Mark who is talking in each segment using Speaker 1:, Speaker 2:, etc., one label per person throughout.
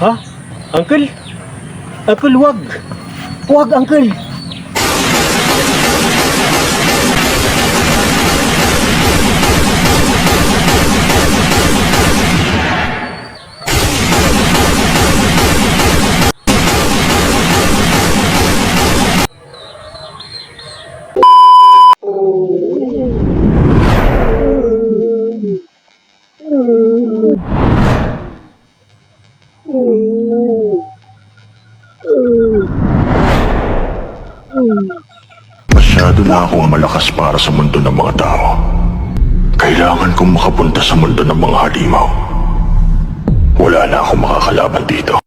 Speaker 1: Ha? Uncle? Uncle, wag! Wag, Uncle!
Speaker 2: Masyado na akong malakas para sa mundo ng mga tao. Kailangan kong makapunta sa mundo ng mga halimaw. Wala na akong makakalaban dito.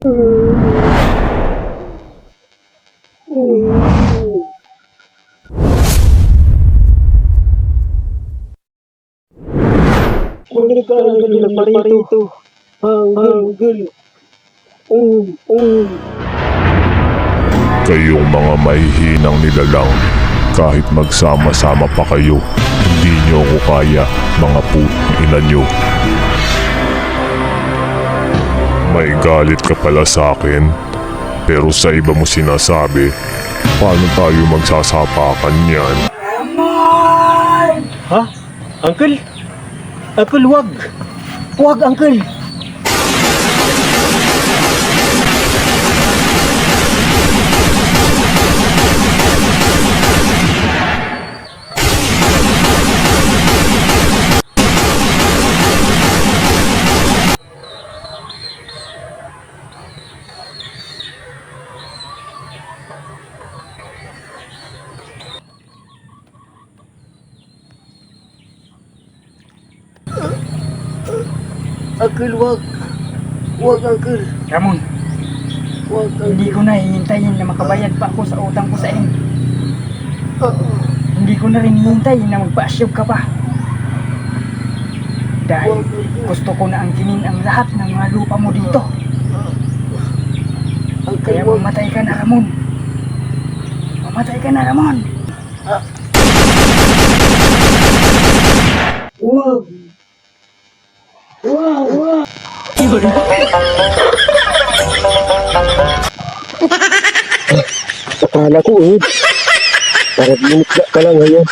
Speaker 1: Bumili ka ng ganyan ng parito. Uncle! Um, um.
Speaker 3: Kayong mga mahihinang nilalang, kahit magsama-sama pa kayo, hindi nyo ako kaya, mga putang ina nyo. May galit ka pala sa akin, pero sa iba mo sinasabi, paano tayo magsasapakan yan?
Speaker 1: Ha? Uncle? Uncle, wag! Wag, Uncle! Uncle, wag! Wag, Uncle!
Speaker 4: Ramon,
Speaker 1: Wag,
Speaker 4: hindi ko na hihintayin na makabayad pa ako sa utang ko sa inyo. Hindi ko na rin hihintayin na magpa-asyog ka pa. Dahil gusto ko na angkinin ang lahat ng mga lupa mo dito.
Speaker 1: Uncle,
Speaker 4: Kaya
Speaker 1: wag!
Speaker 4: mamatay ka na, Ramon. Mamatay ka na, Ramon.
Speaker 1: Wag! Wag, yun. Akala ko eh. Parang minit ka lang ngayon.